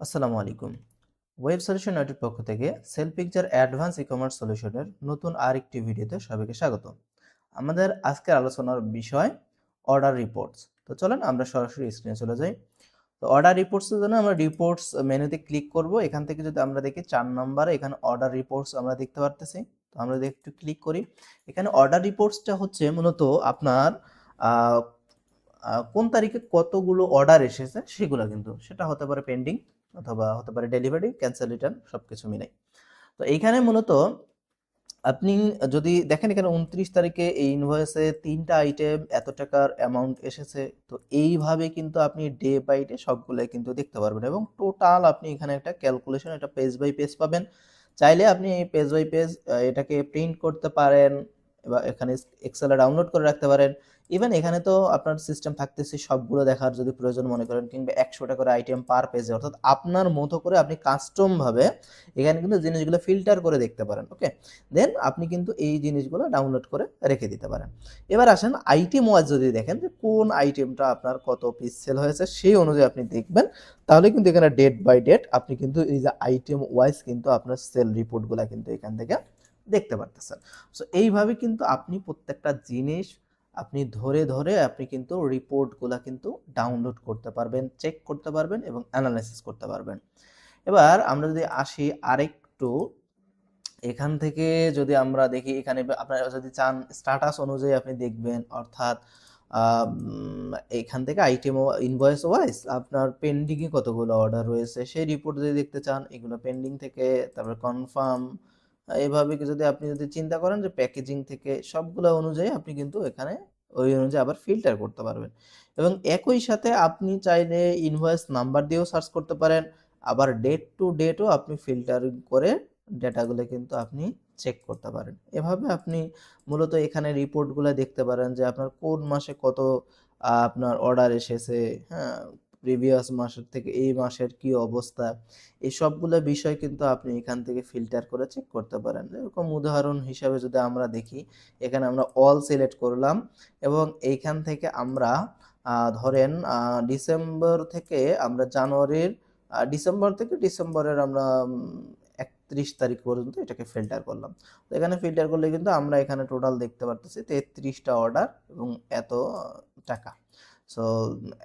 আসসালামু আলাইকুম। Web solution নেটের পক্ষ থেকে cell picture advance e commerce সলিউশনের নতুন আরেকটি ভিডিওতে সবাইকে স্বাগত। আমাদের আজকের আলোচনার বিষয় অর্ডার রিপোর্টস। তো চলেন আমরা সরাসরি স্ক্রিনে চলে যাই। তো অর্ডার রিপোর্টসের জন্য আমরা রিপোর্টস মেনুতে ক্লিক করব। এখান থেকে যদি আমরা দেখি চার নম্বরে এখানে অর্ডার রিপোর্টস আমরা দেখতে পারতেছি। তো আমরা একটু ক্লিক করি, এখানে অর্ডার রিপোর্টসটা হচ্ছে মূলত আপনার কোন তারিখে কতগুলো অর্ডার এসেছে সেগুলো কিন্তু। সেটা হতে পারে পেন্ডিং। অথবা হতে পারে ডেলিভারি ক্যান্সেল রিটার্ন সব কিছু মিলাই। তো এইখানে মূলত আপনি যদি দেখেন এখানে উনত্রিশ তারিখে এই ইনভয়েসে তিনটা আইটেম এত টাকার অ্যামাউন্ট এসেছে, তো এইভাবে কিন্তু আপনি ডে বাই ডে সবগুলো কিন্তু দেখতে পারবেন এবং টোটাল আপনি এখানে একটা ক্যালকুলেশন একটা পেজ বাই পেজ পাবেন। চাইলে আপনি এই পেজ বাই পেজ এটাকে প্রিন্ট করতে পারেন এবার এখানে এক্সেলে ডাউনলোড করে রাখতে পারেন। ইভেন এখানে তো আপনার সিস্টেম থাকতেছে সবগুলো দেখার যদি প্রয়োজন মনে করেন, কিংবা একশোটা করে আইটেম পার পেজে অর্থাৎ আপনার মতো করে আপনি কাস্টমভাবে এখানে কিন্তু জিনিসগুলো ফিল্টার করে দেখতে পারেন ওকে দেন আপনি কিন্তু এই জিনিসগুলো ডাউনলোড করে রেখে দিতে পারেন। এবার আসেন আইটেম ওয়াইজ যদি দেখেন যে কোন আইটেমটা আপনার কত পিস সেল হয়েছে, সেই অনুযায়ী আপনি দেখবেন। তাহলে কিন্তু এখানে ডেট বাই ডেট আপনি কিন্তু এই যে আইটেম ওয়াইজ কিন্তু আপনার সেল রিপোর্টগুলো কিন্তু এখান থেকে দেখতে পারতেছেন। সো এইভাবে কিন্তু আপনি প্রত্যেকটা জিনিস আপনি ধরে ধরে আপনি কিন্তু রিপোর্টগুলো কিন্তু ডাউনলোড করতে পারবেন চেক করতে পারবেন এবং অ্যানালাইসিস করতে পারবেন। এবার আমরা যদি আসি আরেকটু, এখান থেকে যদি আমরা দেখি এখানে আপনারা যদি চান স্ট্যাটাস অনুযায়ী আপনি দেখবেন, অর্থাৎ এখান থেকে আইটেম ইনভয়েস ওয়াইজ আপনার পেন্ডিংয়ে কতগুলো অর্ডার রয়েছে, সেই রিপোর্ট যদি দেখতে চান, এগুলো পেন্ডিং থেকে, তারপরে কনফার্ম এইভাবে কি যদি আপনি যদি চিন্তা করেন যে প্যাকেজিং থেকে সবগুলো অনুযায়ী আপনি কিন্তু এখানে ওই অনুযায়ী আবার ফিল্টার করতে পারবেন। এবং একই সাথে আপনি চাইলে ইনভয়েস নাম্বার দিয়েও সার্চ করতে পারেন। আবার ডেট টু ডেটও আপনি ফিল্টার করে ডেটাগুলো কিন্তু আপনি চেক করতে পারেন। এভাবে আপনি মূলত এখানে রিপোর্টগুলো দেখতে পারেন যে আপনার কোন মাসে কত আপনার অর্ডার এসেছে হ্যাঁ প্রিভিয়াস মাসের থেকে এই মাসের কি অবস্থা, এই সবগুলো বিষয় কিন্তু আপনি এখান থেকে ফিল্টার করে চেক করতে পারেন। এরকম উদাহরণ হিসাবে যদি আমরা দেখি, এখানে আমরা অল সিলেক্ট করলাম এবং এইখান থেকে আমরা ধরেন ডিসেম্বর থেকে আমরা জানুয়ারির ডিসেম্বর থেকে ডিসেম্বরের আমরা একত্রিশ তারিখ পর্যন্ত এটাকে ফিল্টার করলাম। তো এখানে ফিল্টার করলে কিন্তু আমরা এখানে টোটাল দেখতে পারতেছি তেত্রিশটা অর্ডার এবং এত টাকা। সো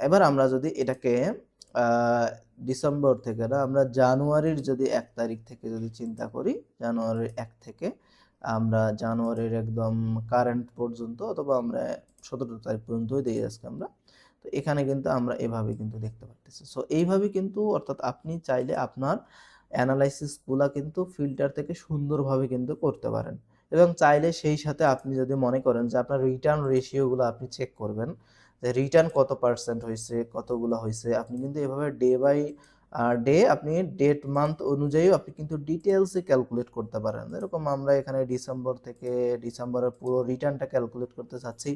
এবার আমরা যদি এটাকে ডিসেম্বর থেকে না, আমরা জানুয়ারির যদি এক তারিখ থেকে যদি চিন্তা করি জানুয়ারির এক থেকে আমরা জানুয়ারির একদম কারেন্ট পর্যন্ত অথবা আমরা সতেরো তারিখ পর্যন্তই দিই আজকে আমরা, তো এখানে কিন্তু আমরা এভাবে কিন্তু দেখতে পারতেছি। সো এইভাবে কিন্তু, অর্থাৎ আপনি চাইলে আপনার অ্যানালাইসিসগুলা কিন্তু ফিল্টার থেকে সুন্দরভাবে কিন্তু করতে পারেন। এবং চাইলে সেই সাথে আপনি যদি মনে করেন যে আপনার রিটার্ন রেশিওগুলো আপনি চেক করবেন, যে রিটার্ন কত পার্সেন্ট হয়েছে, কতগুলো হয়েছে, আপনি কিন্তু এভাবে ডে বাই ডে আপনি ডেট মান্থ অনুযায়ী আপনি কিন্তু ডিটেলসে ক্যালকুলেট করতে পারেন। এরকম আমরা এখানে ডিসেম্বর থেকে ডিসেম্বরের পুরো রিটার্নটা ক্যালকুলেট করতে চাচ্ছি।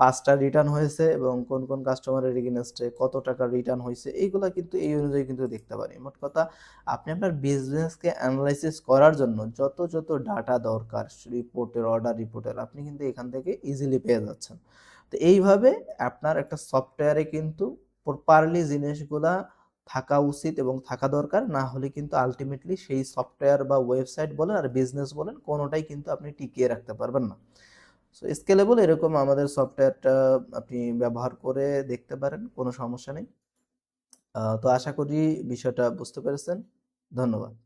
পাঁচটা রিটার্ন হয়েছে এবং কোন কোন কাস্টমারের এগেনস্টে কত টাকা রিটার্ন হয়েছে, এইগুলো কিন্তু এই অনুযায়ী কিন্তু দেখতে পারি। মোট কথা, আপনি আপনার বিজনেসকে অ্যানালাইসিস করার জন্য যত যত ডাটা দরকার রিপোর্টের অর্ডার রিপোর্টের আপনি কিন্তু এখান থেকে ইজিলি পেয়ে যাচ্ছেন। তো এইভাবে আপনার একটা সফটওয়্যারে কিন্তু প্রপারলি জিনিসগুলা থাকা উচিত এবং থাকা দরকার। না হলে কিন্তু আলটিমেটলি সেই সফটওয়্যার বা ওয়েবসাইট বলেন আর বিজনেস বলেন, কোনোটাই কিন্তু আপনি টিকিয়ে রাখতে পারবেন না। সো স্কেলেবল এরকম আমাদের সফটওয়্যারটা আপনি ব্যবহার করে দেখতে পারেন, কোনো সমস্যা নেই। তো আশা করি বিষয়টা বুঝতে পেরেছেন। ধন্যবাদ।